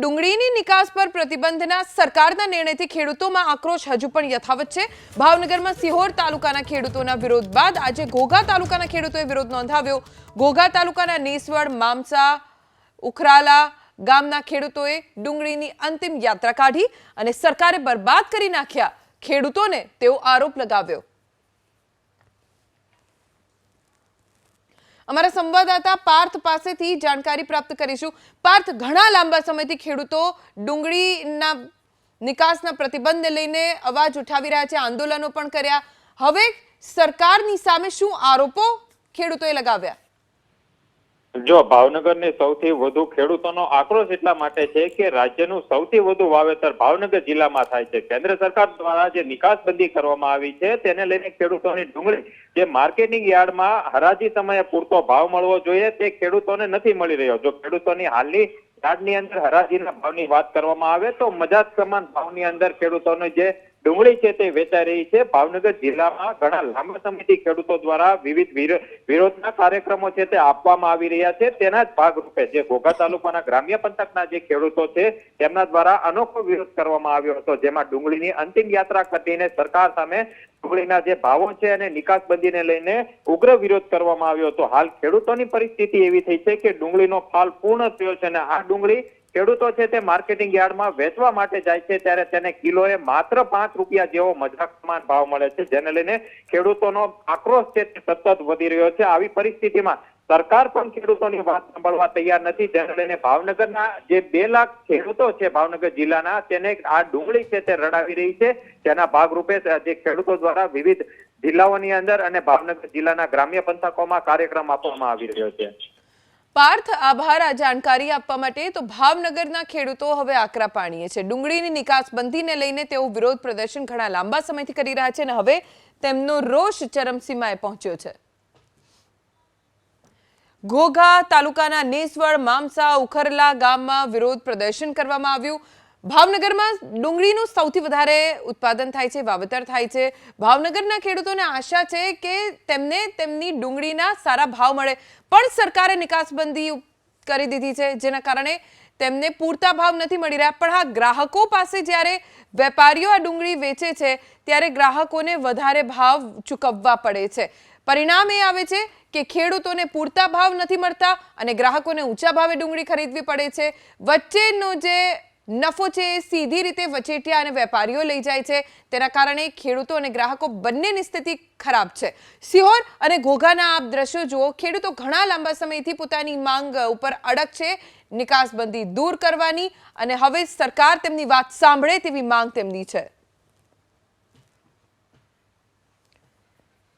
ડુંગળીની નિકાસ પર પ્રતિબંધના સરકારના નિર્ણયથી ખેડૂતોમાં આક્રોશ હજુ પણ યથાવત છે. ભાવનગરમાં સિહોર તાલુકાના ખેડૂતોના વિરોધ બાદ આજે ઘોઘા તાલુકાના ખેડૂતોએ વિરોધ નોંધાવ્યો. ઘોઘા તાલુકાના નેસવડ, મામસા, ઉખરાલા ગામના ખેડૂતોએ ડુંગળીની અંતિમ યાત્રા કાઢી અને સરકારે બરબાદ કરી નાખ્યા. ખેડૂતોને તેવો આરોપ લગાવ્યો. અમારા સંવાદદાતા પાર્થ પાસેથી જાણકારી પ્રાપ્ત કરીશું. પાર્થ, ઘણા લાંબા સમયથી ખેડૂતો ડુંગળીના નિકાસના પ્રતિબંધને લઈને અવાજ ઉઠાવી રહ્યા છે, આંદોલનો પણ કર્યા. હવે સરકારની સામે શું આરોપો ખેડૂતોએ લગાવ્યા? જો ભાવનગરની સૌથી વધુ ખેડૂતોનો આક્રોશ એટલા માટે છે કે રાજ્યનું સૌથી વધુ વાવેતર ભાવનગર જિલ્લામાં થાય છે. કેન્દ્ર સરકાર દ્વારા જે નિકાસબંધી કરવામાં આવી છે, તેને લઈને ખેડૂતોની ડુંગળી જે માર્કેટિંગ યાર્ડમાં હરાજી સમયે પૂરતો ભાવ મળવો જોઈએ, તે ખેડૂતોને નથી મળી રહ્યો. જો ખેડૂતોની હાલની યાર્ડની અંદર હરાજીના ભાવની વાત કરવામાં આવે, તો મજાજ સમાન ભાવની અંદર ખેડૂતોને જે ડુંગળી છે તે વેચાઈ રહી છે. ભાવનગર જિલ્લામાં ઘણા લાંબા સમયથી ખેડૂતો દ્વારા વિવિધ વિરો- વિરોધના કાર્યક્રમો છે તે આપવામાં આવી રહ્યા છે. તેના જ ભાગરૂપે જે ઘોઘા તાલુકાના ગ્રામ્ય પંથકના જે ખેડૂતો છે, તેમના દ્વારા અનોખો વિરોધ કરવામાં આવ્યો હતો, જેમાં ડુંગળીની અંતિમ યાત્રા કરીને સરકાર સામે ડુંગળીના જે ભાવો છે અને નિકાસબંધીને લઈને ઉગ્ર વિરોધ કરવામાં આવ્યો હતો. હાલ ખેડૂતોની પરિસ્થિતિ એવી થઈ છે કે ડુંગળીનો ફાલ પૂર્ણ થયો છે અને આ ડુંગળી ખેડૂતો છે તે માર્કેટિંગ યાર્ડમાં વેચવા માટે જાય છે ત્યારે તેને કિલોએ માત્ર પાંચ રૂપિયા જેવો મજાક સમાન ભાવ મળે છે, જેને લઈને ખેડૂતોનો આક્રોશ છે તે સતત વધી રહ્યો છે. આવી પરિસ્થિતિમાં સરકાર પણ ખેડૂતોની વાત સાંભળવા તૈયાર નથી, જેને લઈને ભાવનગરના જે બે લાખ ખેડૂતો છે ભાવનગર જિલ્લાના, તેને આ ડુંગળી છે તે રડાવી રહી છે. તેના ભાગરૂપે જે ખેડૂતો દ્વારા વિવિધ જિલ્લાઓની અંદર અને ભાવનગર જિલ્લાના ગ્રામ્ય પંથકોમાં કાર્યક્રમ આપવામાં આવી રહ્યો છે. પાર્થ આભાર આ જાણકારી આપવા માટે. તો ભાવનગરના ખેડૂતો હવે આકરા પાણીએ છે. ડુંગળીની નિકાસ બંધીને લઈને તેઓ વિરોધ પ્રદર્શન ઘણા લાંબા સમયથી કરી રહ્યા છે અને હવે તેમનો રોષ ચરમસીમાએ પહોંચ્યો છે. ઘોઘા તાલુકાના નેસવડ, મામસા, ઉખરલા ગામમાં વિરોધ પ્રદર્શન કરવામાં આવ્યું. ભાવનગરમાં ડુંગળીનું સૌથી વધારે ઉત્પાદન થાય છે, વાવેતર થાય છે. ભાવનગરના ખેડૂતોને આશા છે કે તેમને તેમની ડુંગળીના સારા ભાવ મળે. પણ સરકારે નિકાસબંધી કરી દીધી છે, જેના કારણે તેમને પૂરતા ભાવ નથી મળી રહ્યા. પણ હા, ગ્રાહકો પાસે જ્યારે વેપારીઓ આ ડુંગળી વેચે છે, ત્યારે ગ્રાહકોને વધારે ભાવ ચૂકવવા પડે છે. પરિણામ એ આવે છે કે ખેડૂતોને પૂરતા ભાવ નથી મળતા અને ગ્રાહકોને ઊંચા ભાવે ડુંગળી ખરીદવી પડે છે. વચ્ચેનો જે નફો છે એ સીધી રીતે વચેટિયા અને વેપારીઓ લઈ જાય છે. તેના કારણે ખેડૂતો અને ગ્રાહકો બંનેની સ્થિતિ ખરાબ છે. સિહોર અને ઘોઘાના આપ દ્રશ્યો જુઓ. ખેડૂતો ઘણા લાંબા સમયથી પોતાની માંગ ઉપર અડગ છે. નિકાસબંધી દૂર કરવાની અને હવે સરકાર તેમની વાત સાંભળે તેવી માંગ તેમની છે.